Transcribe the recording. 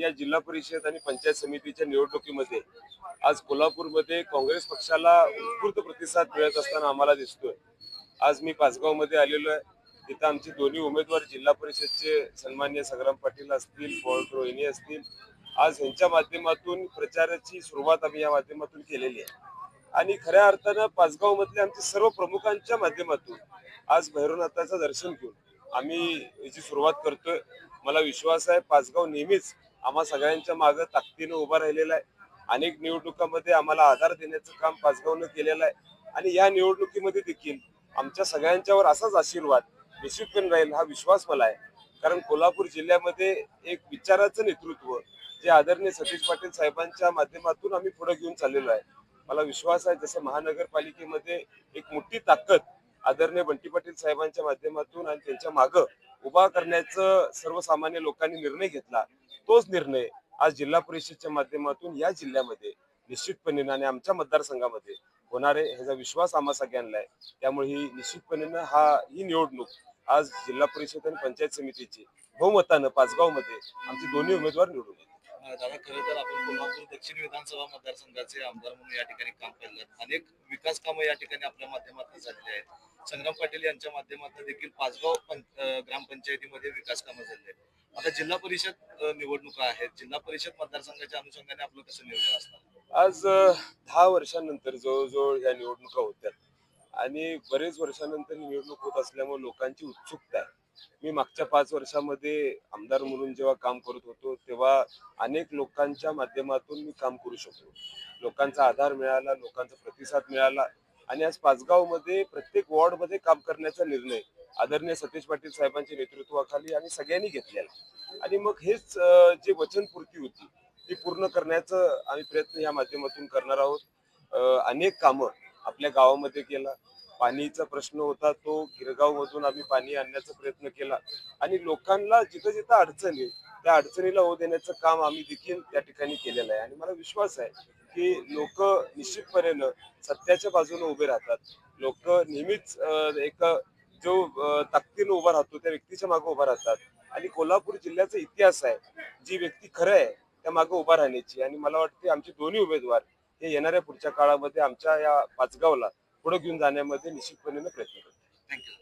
या जिल्हा परिषद आणि पंचायत समितीच्या निवडणुकीमध्ये आज कोल्हापूरमध्ये काँग्रेस पक्षाला उत्स्फूर्त प्रतिसाद मिळत असताना आम्हाला दिसतोय. आज मी पाचगावमध्ये आलेलो आहे. तिथं आमचे दोन्ही उमेदवार जिल्हा परिषदचे सन्मान्य संग्राम पाटील असतील बॉल रोहिणी असतील. आज यांच्या माध्यमातून प्रचाराची सुरुवात आम्ही या माध्यमातून केलेली आहे. आणि खऱ्या अर्थानं पाचगाव आमच्या सर्व प्रमुखांच्या माध्यमातून आज भैरवनाथाचं दर्शन घेऊन आम्ही याची सुरुवात करतोय. मला विश्वास आहे पाचगाव नेहमीच आम्हा सगळ्यांच्या मागे ताकदीनं उभा राहिलेला आहे. अनेक निवडणुकांमध्ये आम्हाला आधार देण्याचं काम पाचगावनं केलेलं आहे. आणि या निवडणुकीमध्ये देखील आमच्या सगळ्यांच्यावर असाच आशीर्वाद निश्चितपणे राहील हा विश्वास मला आहे. कारण कोल्हापूर जिल्ह्यामध्ये एक विचाराचं नेतृत्व जे आदरणीय सतीश पाटील साहेबांच्या माध्यमातून आम्ही पुढे घेऊन चाललेलो आहे. मला विश्वास आहे जसं महानगरपालिकेमध्ये एक मोठी ताकद आदरणीय बंटी पाटील साहेबांच्या माध्यमातून आणि त्यांच्या मागं उभा करण्याचं सर्वसामान्य लोकांनी निर्णय घेतला. तोच निर्णय आज जिल्हा परिषदच्या माध्यमातून या जिल्ह्यामध्ये निश्चितपणे आणि आमच्या मतदारसंघामध्ये होणार आहे. ह्याचा विश्वास आम्हा सगळ्यांना आहे. त्यामुळे ही निश्चितपणे हा ही निवडणूक आज जिल्हा परिषद आणि पंचायत समितीची बहुमतानं पाचगावमध्ये आमचे दोन्ही उमेदवार निवडून येतील. दादा खरं तर आपण कोल्हापूर दक्षिण विधानसभा मतदारसंघाचे आमदार म्हणून या ठिकाणी काम केलं अनेक विकास कामं या ठिकाणी आपल्या माध्यमातून झालेली आहेत. संग्राम पाटील यांच्या माध्यमातून देखील पाचगाव ग्रामपंचायतीमध्ये विकास कामं झाले. आता जिल्हा परिषद निवडणुका आहेत. जिल्हा परिषद मतदारसंघाच्या अनुषंगाने आपलं कसं नियोजन असणार? आज दहा वर्षांनंतर जवळजवळ या निवडणुका होत्या. आणि बरेच वर्षानंतर ही निवडणूक होत असल्यामुळे लोकांची उत्सुकता आहे. मी मागच्या पाच वर्षामध्ये आमदार म्हणून जेव्हा काम करत होतो तेव्हा अनेक लोकांच्या माध्यमातून मी काम करू शकलो. लोकांचा आधार मिळाला लोकांचा प्रतिसाद मिळाला. आणि आज पाचगावमध्ये प्रत्येक वॉर्डमध्ये काम करण्याचा निर्णय आदरणीय सतीश पाटील साहेबांच्या नेतृत्वाखाली आम्ही सगळ्यांनी घेतलेला आणि मग हेच जे वचनपूर्ती होती ती पूर्ण करण्याचं आम्ही प्रयत्न या माध्यमातून करणार आहोत. अनेक कामं आपल्या गावामध्ये केला. पाणीचा प्रश्न होता तो गिरगाव मधून आम्ही पाणी आणण्याचा प्रयत्न केला. आणि लोकांना जिथं जिथं अडचणी त्या अडचणीला हो देण्याचं काम आम्ही देखील त्या ठिकाणी केलेलं आहे. आणि मला विश्वास आहे की लोक निश्चितपणे सत्याच्या बाजूने उभे राहतात. लोक नेहमीच एक जो ताकदीनं उभा राहतो त्या व्यक्तीच्या मागे उभा राहतात. आणि कोल्हापूर जिल्ह्याचा इतिहास आहे जी व्यक्ती खरं आहे त्या मागे उभा राहण्याची. आणि मला वाटते आमचे दोन्ही उमेदवार हे येणाऱ्या पुढच्या काळामध्ये आमच्या या पाचगावला पुढे घेऊन जाण्यामध्ये निश्चितपणे प्रयत्न करतो. थँक्यू